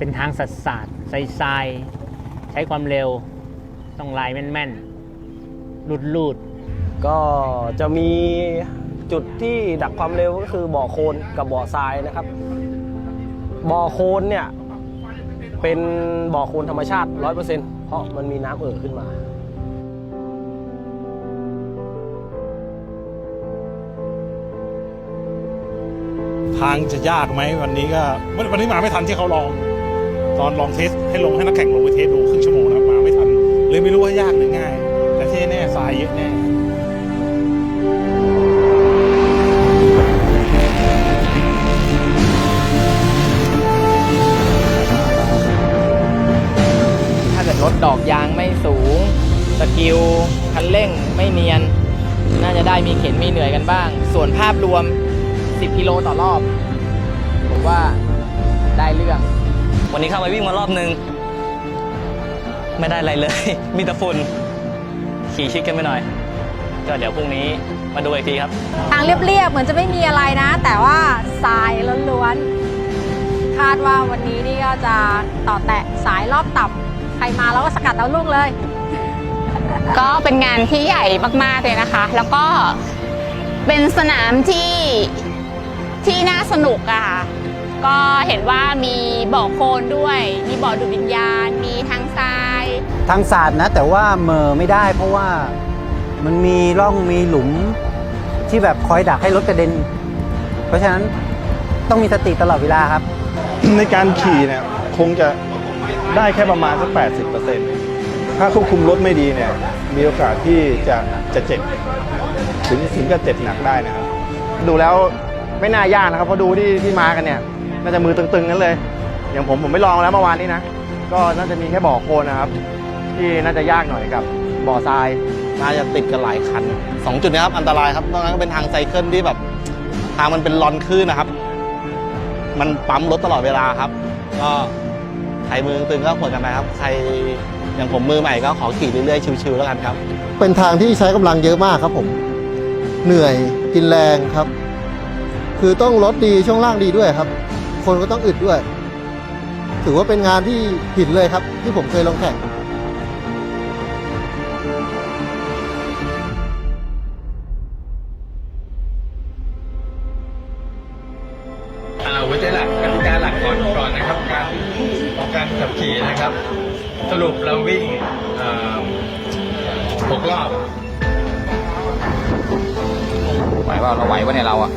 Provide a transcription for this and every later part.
เป็นทางสัดสาดทรายทรายๆใช้ความเร็ว ต้องลายแม่นๆลูดลูดก็จะมีจุดที่ดักความเร็วก็คือบ่อโคลนกับบ่อทรายนะครับ บ่อโคลนเนี่ยเป็นบ่อโคลนธรรมชาติ 100%เพราะมันมีน้ำเอ่อขึ้นมาทางจะยากไหมวันนี้ก็วันวันนี้มาไม่ทันที่เขาลอง ตอนลองเทสให้ลงให้นักแข่งลงไปเทสดูครึ่งชั่วโมงนะครับมาไม่ทันเลยไม่รู้ว่ายากหรือง่าย แต่ที่แน่ๆทรายเยอะแน่ถ้าเกิดรถดอกยางไม่สูง สกิลคันเร่งไม่เนียน น่าจะได้มีเข็นมีเหนื่อยกันบ้าง ส่วนภาพรวม 10 กิโลต่อรอบ ผมว่าได้เรื่อง วันนี้เข้าไปวิ่งมารอบนึง ไม่ได้อะไรเลย มีแต่ฝุ่นขี่ชิดกันไปหน่อย ก็เดี๋ยวพรุ่งนี้มาดูอีกทีครับทางเรียบๆเหมือนจะไม่มีอะไรนะ แต่ว่าทรายล้วนๆคาดว่าวันนี้นี่ก็จะต่อแตะสายรอบต่ำใครมาแล้วก็สกัดเอาลูกเลย ก็เป็นงานที่ใหญ่มากๆเลยนะคะ แล้วก็เป็นสนามที่ที่น่าสนุกอะค่ะ ก็เห็นว่ามีบ่อโคลนด้วย มีบ่อดูดวิญญาณ มีทางทราย ทางศาสตร์นะ แต่ว่าเหมอไม่ได้เพราะว่ามันมีร่องมีหลุมที่แบบคอยดักให้รถกระเด็น เพราะฉะนั้นต้องมีสติตลอดเวลาครับ ในการขี่เนี่ยคงจะได้แค่ประมาณสัก 80%ถ้าควบคุมรถไม่ดีเนี่ย มีโอกาสที่จะจะเจ็บ ถึงถึงกับเจ็บหนักได้นะครับ ดูแล้วไม่น่ายากนะครับเพราะดูที่ที่มากันเนี่ย น่าจะมือตึงๆนั้นเลย อย่างผมผมไม่ลองแล้วเมื่อวานนี้นะ ก็น่าจะมีแค่บ่อโคลนนะครับ ที่น่าจะยากหน่อยกับบ่อทราย น่าจะติดกันหลายคันสองจุดนี้ครับอันตรายครับนอกนั้นก็เป็นทางไซเคิลที่แบบ ทางมันเป็นลอนคลื่นนะครับ มันปั๊มรถตลอดเวลาครับ ก็ใครมือตึงก็ควรกันไปครับ ใครอย่างผมมือใหม่ก็ขอขี่เรื่อยๆชิวๆแล้วกันครับ เป็นทางที่ใช้กำลังเยอะมากครับผม เหนื่อยกินแรงครับ คือต้องรถดีช่วงล่างดีด้วยครับ คนก็ต้องอึดด้วย ถือว่าเป็นงานที่หินเลยครับ ที่ผมเคยลงแข่งหัวใจหลักกติกาหลักก่อนก่อนนะครับ การของการขับขี่นะครับ สรุปเราวิ่งเอ่อหกรอบไหวว่าเราไหววะเนี่ยเราอะ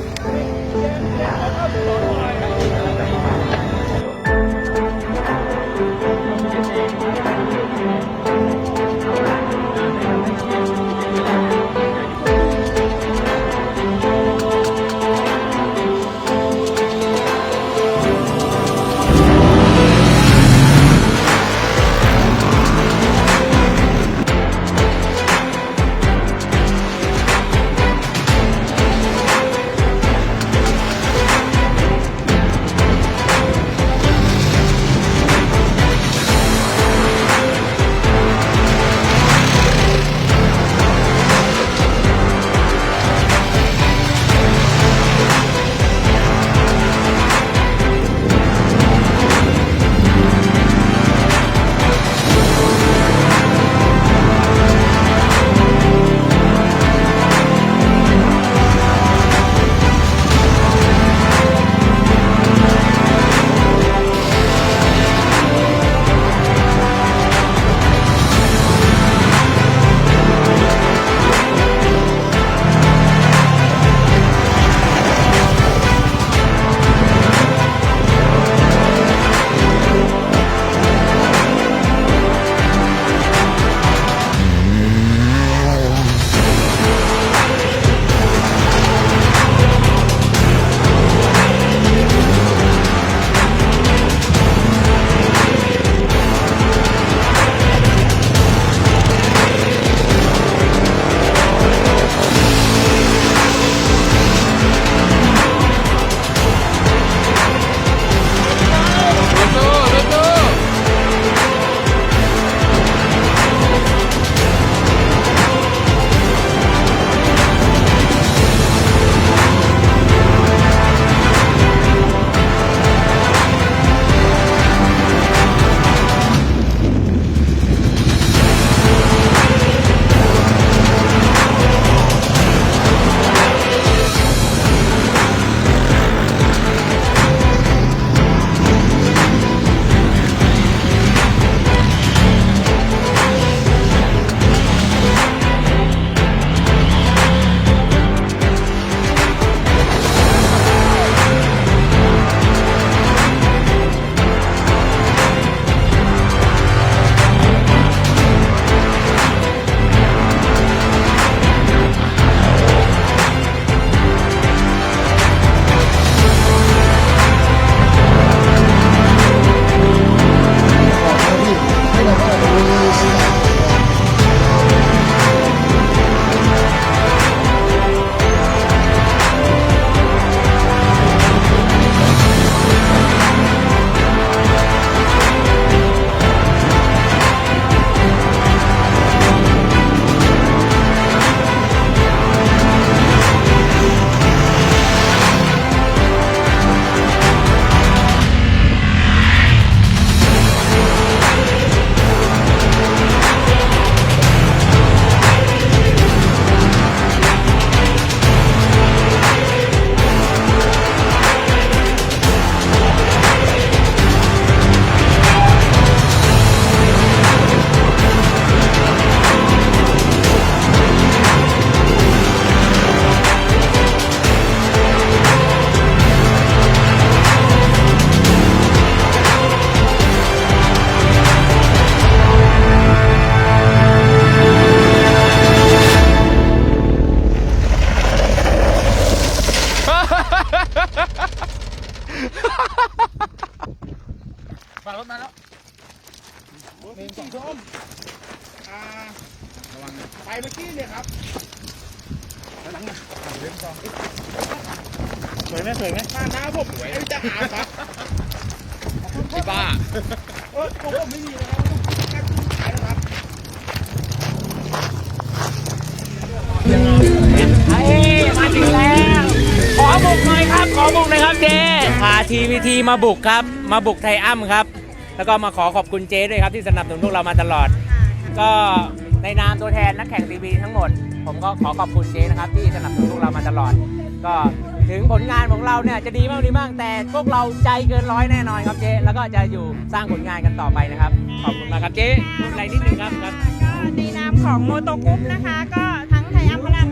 ถมาแล้วมนสีส้มอ่าระวังไปเมื่อกี้เลยครับแล้วังนะเล่นต่อสวยไหมสวยไหมหน้าหน้าผมไอ้จะหาครับพี่บ้าเออผมไม่มีนะครับาถึงแล้ว ขอบุกหน่อยครับ ขอบุกหน่อยครับเจพาทีวีทีมาบุกครับ มาบุกไทยอ้ำครับ แล้วก็มาขอขอบคุณเจด้วยครับที่สนับสนุนพวกเรามาตลอด ก็ในนามตัวแทนนักแข่งทีวีทั้งหมด ผมก็ขอขอบคุณเจนะครับที่สนับสนุนพวกเรามาตลอด ก็ถึงผลงานของเราเนี่ยจะดีบ้างดีบ้างแต่พวกเราใจเกินร้อยแน่นอนครับเจแล้วก็จะอยู่สร้างผลงานกันต่อไปนะครับ ขอบคุณมากครับเจพูดอะไรนิดนึงครับครับ ก็ในนามของโมโตกรุ๊ปนะคะ ก็ทั้งไทยอัมพระ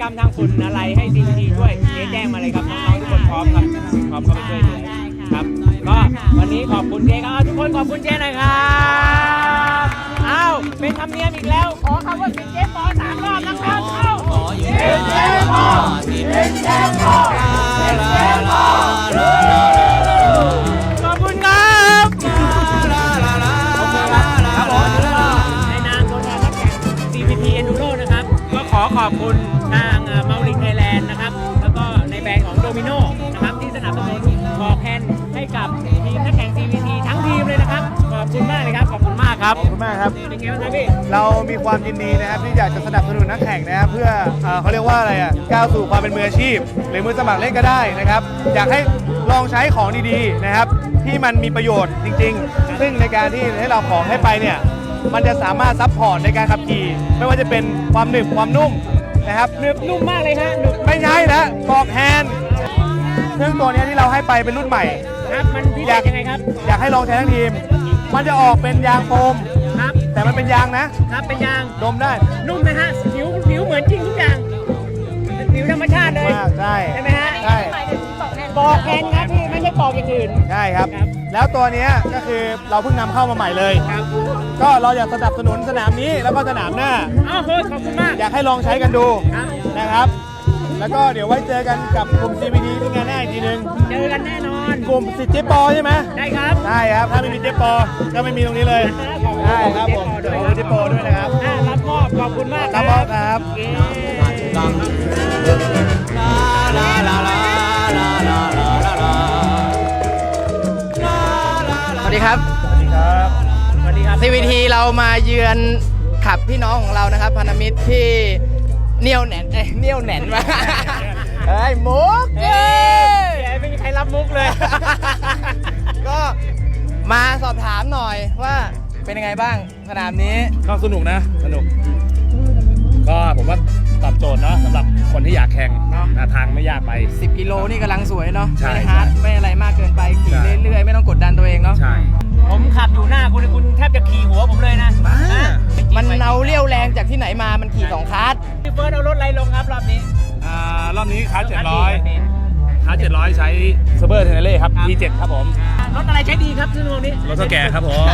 กรรมทางฝุ่นอะไรให้ซีทีช่วยเจ๊แจ้งมาเลยครับน้องๆทุกคนพร้อมครับพร้อมเข้าไปช่วยเหลือครับก็วันนี้ขอบคุณเจ๊ครับเอาทุกคนขอบคุณเจ๊หน่อยครับอ้าวเป็นธรรมเนียมอีกแล้ว ขอคำว่าสิเจ๊ปอสามรอบนะครับเอ้าเจ๊เจ๊ปอเจ๊เจ๊ปอเจ๊เจ๊ปอขอบคุณครับโอเคครับครับผมในนามตัวแทนนักแข่ง CPT Enduro นะครับ ก็ขอขอบคุณ มากครับขอบคุณมากครับ เป็นไงบ้างครับพี่เรามีความยินดีนะครับที่อยากจะสนับสนุนนักแข่งนะครับเพื่อเอ่อเขาเรียกว่าอะไรอะก้าวสู่ความเป็นมืออาชีพ หรือมือสมัครเล่นก็ได้นะครับ อยากให้ลองใช้ของดีๆนะครับ ที่มันมีประโยชน์จริง ๆ ซึ่งในการที่ให้เราของให้ไปเนี่ยมันจะสามารถซัพพอร์ตในการขับขี่ไม่ว่าจะเป็นความหนึบความนุ่มนะครับหนึบนุ่มมากเลยฮะหนึบไม่ใช่นะบอกแฮนด์ซึ่งตัวเนี้ยที่เราให้ไปเป็นรุ่นใหม่ ครับมันพิเศษยังไงครับ อยากให้ลองใช้ทั้งทีม มันจะออกเป็นยางโฟมครับ แต่มันเป็นยางนะ ครับเป็นยางดมได้นุ่มนะฮะผิวผิวเหมือนจริงทุกอย่างเป็นผิวธรรมชาติเลยมากใช่ใช่ไหมฮะใช่ปอกแคนครับพี่ไม่ใช่ปอกอย่างอื่น ใช่ครับ แล้วตัวเนี้ยก็คือเราเพิ่งนำเข้ามาใหม่เลย ครับก็เราอยากสนับสนุนสนามนี้แล้วก็สนามหน้า อ้าวเฮ้ยขอบคุณมากอยากให้ลองใช้กันดูครับนะครับ แล้วก็เดี๋ยวไว้เจอกันกับกลุ่ม CPD ที่งานหน้าอีกทีนึง เจอกันแน่นอน กลุ่มสิทธิ์เจ๊ปอใช่ไหมได้ครับ ได้ครับ ถ้าไม่มีเจ๊ปอ ก็ไม่มีตรงนี้เลย ได้ครับผมขอบคุณเจ๊ปอด้วยนะครับอ่ารับมอบขอบคุณมากครับมอบครับเย้สวัสดีครับ สวัสดีครับ สวัสดีครับ CVT เรามาเยือนขับพี่น้องของเรานะครับพันธมิตรที่ เหนียวแหนนเอ้ยเหนียวแหนนมาเฮ้ยมุกเอ้ยไม่มีใครรับมุกเลย ก็มาสอบถามหน่อยว่าเป็นยังไงบ้างสนามนี้ ก็สนุกนะ สนุก ก็ผมว่าตอบโจทย์เนาะสำหรับคนที่อยากแข่งเนอะนะทางไม่ยากไป 10 กิโลนี่กำลังสวยเนาะใช่ไม่ฮาร์ดใช่ไม่อะไรมากเกินไปขี่ใช่ เรื่อยๆ ไม่ต้องกดดันตัวเองเนาะ ใช่ ผมขับอยู่หน้าคุณคุณแทบจะขี่หัวผมเลยนะบ้าอะมันเอาเรี่ยวแรงจากที่ไหนมา มันขี่สองคาร์ดพี่เฟิร์สเอารถอะไรลงครับรอบนี้อ่ารอบนี้คาร์เจ็ดร้อยคาร์เจ็ดร้อยใช้เซเบอร์เทเนเล่ครับ T7 ครับผมรถอะไรใช้ดีครับซึ่งตรงนี้ รถเท่าแก่ครับผม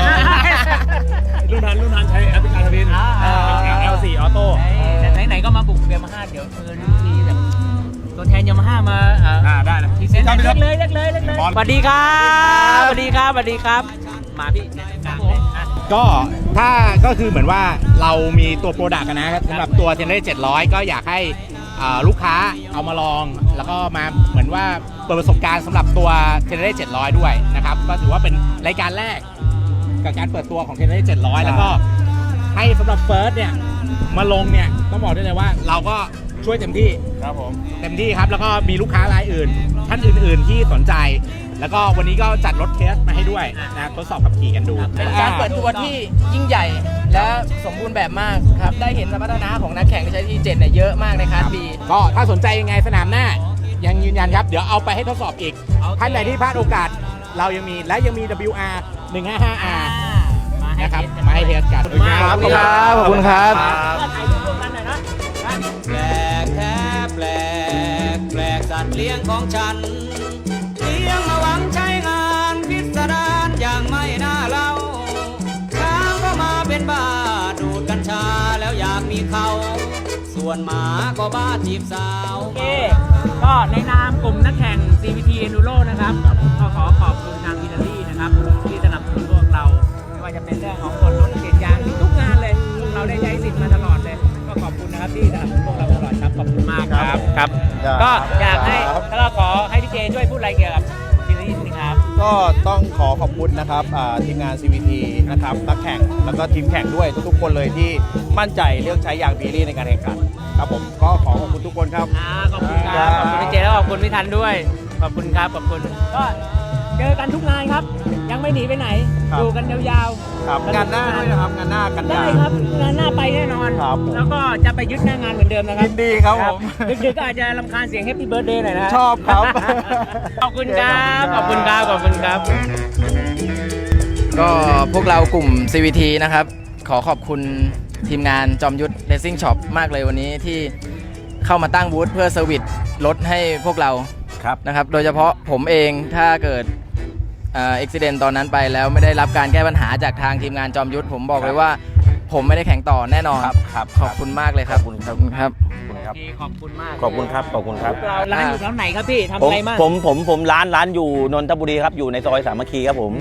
รุ่นนั้นรุ่นนั้นใช้แอปพลิเคชันทวิน อ่า L4 ออโต้ แต่ไหนๆก็มาบุกยามาฮ่าเดี๋ยวเออทีแบบตัวแทนยามาฮ่ามาเอ่ออ่าได้เลยพรีเซนต์ครับเล็กเลยเล็กเลยเล็กเลยบอลสวัสดีครับสวัสดีครับสวัสดีครับ มาพี่ครับผมอะก็ถ้าก็คือเหมือนว่าเรามีตัวโปรดักต์นะครับสำหรับตัวเทนเนอร์700 ก็อยากให้อ่าลูกค้าเอามาลอง แล้วก็มาเหมือนว่าเปิดประสบการณ์สำหรับตัวเทนเนอร์700 ด้วยนะครับก็ถือว่าเป็นรายการแรกกับการเปิดตัวของเทนเนอร์700 แล้วก็ให้สำหรับเฟิร์สเนี่ยมาลงเนี่ยต้องบอกได้เลยว่าเราก็ช่วยเต็มที่ ครับผม เต็มที่ครับ แล้วก็มีลูกค้ารายอื่น ท่านอื่น ๆ ที่สนใจ แล้วก็วันนี้ก็จัดรถเทสมาให้ด้วยนะทดสอบขับขี่กันดูเป็นการเปิดตัวที่ยิ่งใหญ่ และสมบูรณ์แบบมากครับ ได้เห็นสมรรถนะของนักแข่งที่ใช้ที่เจ็ดเนี่ยเยอะมากในคลาสบีก็ถ้าสนใจยังไงสนามหน้า ยังยืนยันครับ เดี๋ยวเอาไปให้ทดสอบอีก ท่านใดที่พลาดโอกาสเรายังมีและยังมี WR 155R มาให้นะครับเทสมาให้เทสกันขอบคุณมากขอบคุณครับขอบคุณครับก็ถ่ายรูปร่วมกันหน่อยนะแปลกแท้แปลกแปลกสัตว์เลี้ยงของฉัน ส่วนหมาก็บ้าจีบสาวโอเคก็ในนามกลุ่มนักแข่ง CVT Enduro นะครับ ก็ขอขอบคุณทางพินารีนะครับ ที่สนับสนุนพวกเรา ไม่ว่าจะเป็นเรื่องของส่วนลดเปลี่ยนยางทุกงานเลยพวกเราได้ใช้สิทธิ์มาตลอดเลย ก็ขอบคุณนะครับที่สนับสนุนพวกเราตลอดครับ ขอบคุณมากครับครับ ก็อยากให้แล้วก็ขอให้พี่เจช่วยพูดอะไรเกี่ยวกับพินารีนิดนึงครับ ก็ต้องขอขอบคุณนะครับอ่าทีมงาน CVT นะครับนักแข่งแล้วก็ทีมแข่งด้วยทุกๆคนเลยที่มั่นใจเลือกใช้ยางบีรี่ในการแข่งขัน ครับผมก็ขอขอบคุณทุกคนครับ อ่าขอบคุณครับ ขอบคุณพี่เจแล้วขอบคุณพี่ทันด้วย ขอบคุณครับ ขอบคุณ ก็เจอกันทุกงานครับ ยังไม่หนีไปไหน ครับอยู่กันยาวๆครับงานหน้าด้วยนะครับงานหน้ากันได้ยา ครับงานหน้าไปแน่นอน ครับผมแล้วก็จะไปยึดหน้างานเหมือนเดิมนะครับยินดีครับผม ดึกๆก็อาจจะรำคาญเสียง Happy Birthday หน่อยนะชอบครับ ขอบคุณครับ ขอบคุณครับ ขอบคุณครับ ก็พวกเรากลุ่ม CVT นะครับ ขอขอบคุณ ทีมงานจอมยุทธ Racing Shop มากเลยวันนี้ที่เข้ามาตั้งบูธเพื่อเซอร์วิสรถให้พวกเราครับนะครับ โดยเฉพาะผมเองถ้าเกิดเอ็กซิเดนตอนนั้นไปแล้วไม่ได้รับการแก้ปัญหาจากทางทีมงานจอมยุทธผมบอกเลยว่า ผมไม่ได้แข่งต่อแน่นอนครับครับขอบคุณมากเลยครับขอบคุณ ครับขอบคุณมากขอบคุณครับขอบคุณครับ เราร้านอยู่แถวไหนครับพี่ทำผมอะไรมากผมผมผมร้านร้านอยู่นนทบุรีครับอยู่ในซอยสามัคคีครับผม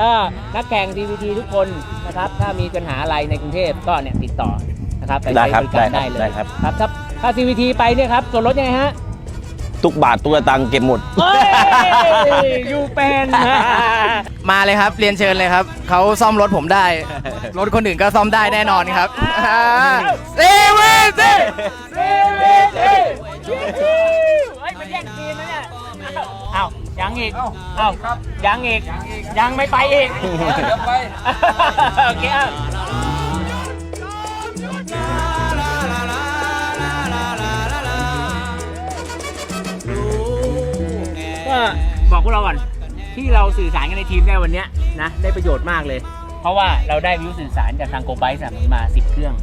ก็นักแข่ง DVT ทุกคนนะครับ ถ้ามีปัญหาอะไรในกรุงเทพก็เนี่ยติดต่อนะครับไปได้ใช้ครับบริการได้ได้ครับเลยได้ครับ ครับถ้าถ้า CVT ไปเนี่ยครับส่วนลดยังไงฮะ ทุกบาทตัวตังค์เก็บหมด เฮ้ยยูเป็นมาเลยครับ เรียนเชิญเลยครับ เขาซ่อมรถผมได้ รถคนอื่นก็ซ่อมได้แน่นอนครับเซเว่นเซเว่นเฮ้ยมันแย่งซีนนะเนี่ยเอ้ายังอีกเอ้ายังอีก ยังไม่ไปอีกโอเค บอกพวกเราก่อนที่เราสื่อสารกันในทีมได้วันเนี้ยนะได้ประโยชน์มากเลย เพราะว่าเราได้วิวสื่อสารจากทางโกไบสนับสนุนมา 10 เครื่อง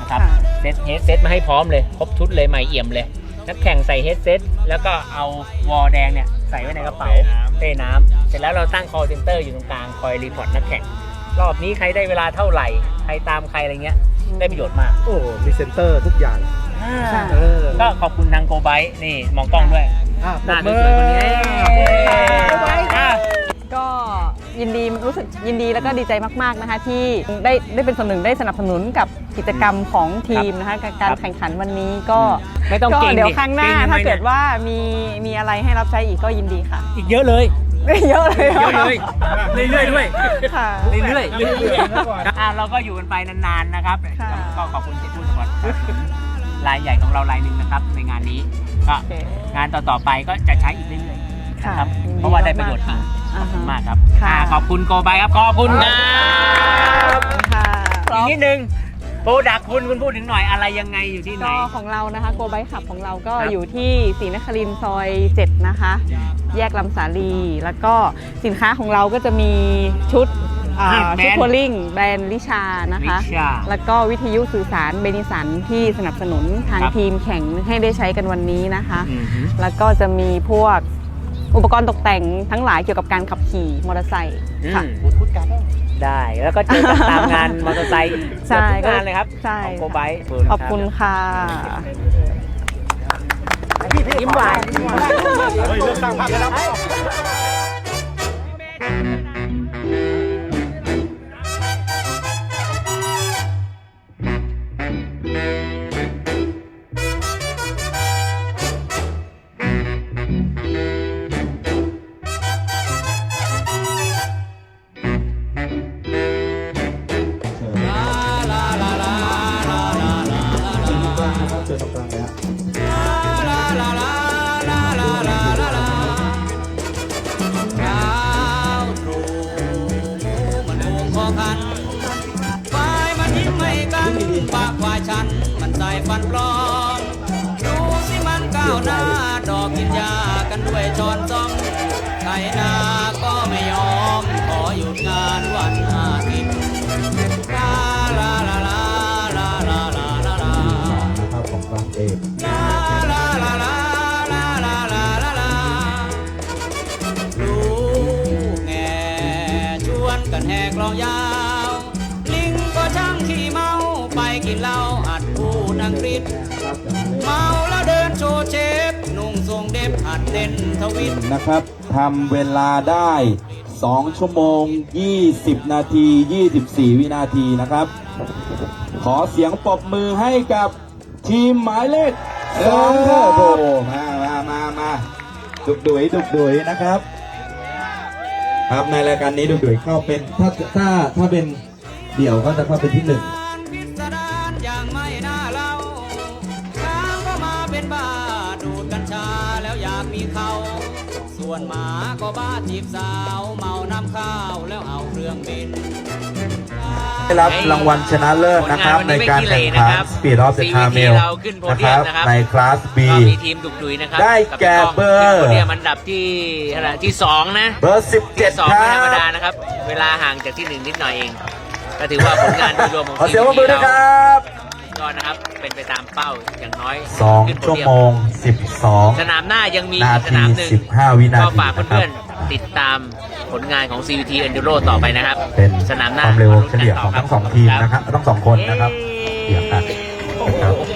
นะครับเซตเฮดเซตมาให้พร้อมเลย ครบชุดเลยใหม่เอี่ยมเลย นักแข่งใส่เฮดเซตแล้วก็เอาวอลแดงเนี่ยใส่ไว้ในกระเป๋าเต้น้ำเสร็จแล้วเราตั้ง call center อยู่ตรงกลางคอยรีพอร์ตนักแข่ง รอบนี้ใครได้เวลาเท่าไหร่ ใครตามใครอะไรเงี้ยได้ประโยชน์มากโอ้ มีเซ็นเตอร์ทุกอย่างเออ ก็ขอบคุณทางโกไบนี่มองกล้องด้วย อะหน้าปรบมืสอวยๆคนนี้อะ ก็ยินดีรู้สึกยินดีแล้วก็ดีใจมาก ๆ นะคะ ที่ได้ได้เป็นส่วนหนึ่งได้สนับสนุนกับกิจกรรมของทีมนะคะกับการแข่งขันวันนี้ก็ไม่ต้องก็เก่งดิเดี๋ยวครั้งหน้าเก่งทำไม ถ้าเกิดเนี่ยว่ามีมีอะไรให้รับใช้อีกก็ยินดีค่ะ อีกเยอะเลย เยอะเลยเยอะเลย เรื่อยๆด้วย ค่ะ เรื่อยๆเรื่อยๆอะเราก็อยู่กันไปนานๆนะครับก็ขอบคุณเจ้าทูตสปอร์ตรายใหญ่ของเรารายหนึ่งนะครับ ในงานนี้ก็งานต่อๆไปก็จะใช้อีกเรื่อยๆนะครับเพราะว่าได้ประโยชน์จริงขอบคุณมากครับอะขอบคุณโกบายครับขอบคุณครับอีกนิดนึงโปรดักคุณคุณพูดถึงหน่อยอะไรยังไงอยู่ที่ไหนก็ของเรานะคะโกไบขับของเราก็ครับอยู่ที่ศรีนครินทร์ซอย 7 นะคะ แยกลำสาลี แล้วก็สินค้าของเราก็จะมีชุดอ่าอะแบร ชุดนด์ทัวริงแบรนด์ลิชานะคะลิชาแล้วก็วิทยุสื่อสารเบนิสันที่สนับสนุนทางครับทีมแข่งให้ได้ใช้กันวันนี้นะคะอือฮึแล้วก็จะมีพวกอุปกรณ์ตกแต่งทั้งหลายเกี่ยวกับการขับขี่มอเตอร์ไซค์ค่ะอืมได้แล้วก็เจอกันตามงานมอเตอร์ไซค์ใช่เกือบทุกงานเลยครับใช่ของโกไบขอบคุณค่ะยิ้มหวานเฮ้ยเลือกตั้งพรรคแล้ว วยช้อนซ่อมไถนาก็ไม่ยอม ขอหยุดงานวันอาทิตย์ลาลาลาลาลาลาลาลาลาภาพของกลางเอกลาลาลาลาลาลาลาลาลาลูกแงชวนกันแหกลองยาว ลิงก็ช่างขี้เมาไปกินเหล้าอัดพูดอังกฤษ เมาแล้วเดินโชว์เช นทวิตนะครับทำเวลาได้ 2 ชั่วโมง 20 นาที 24 วินาทีนะครับ ขอเสียงปรบมือให้กับทีมหมายเลขสองครับโอ้โหมามามามาดุกดุยดุกดุยนะครับ ครับในรายการนี้ดุกดุยเข้าเป็นถ้าถ้าถ้าเป็นเดี่ยวก็จะเข้าเป็นที่หนึ่ง เขา ส่วนหมาก็บ้าจีบสาว เมาน้ำข้าวแล้วเอาเครื่องบิน ได้รับรางวัลชนะเลิศนะครับในการแข่งขัน Speed of the Camel เราขึ้นโพนะเดีคยรัมบนะครับในคลาส B ก็มีทีมดุกดุยนะครับได้แก่เบอร์ ขึ้นโพเดียมอันดับที่เท่าไหร่ที่สองนะ เบอร์ ที่17สองคไม่รัธรรมบดานะครับ เวลาห่างจากที่หนึ่งนิดหน่อยเอง ก็ถือว่าผลงานโดยรวมของขอทีเสียงปรบมือด้วยครับ ก็นะครับเป็นไปตามเป้าอย่างน้อยสองขึ้นโพชั่วเดีย โมง12สนามหน้ายังมีนาอีกสทีนามหนึ่ง15วินาก็ทีฝากนะครัเพื่อนบๆติดตามผลงานของ CVT Enduro ต่อไปนะครับเป็นสนามหน้าความเร็วเฉลี่ยของทั้งสองทีมนะครับทั้งสองคนนะครับเดี๋ยวครับครับ Series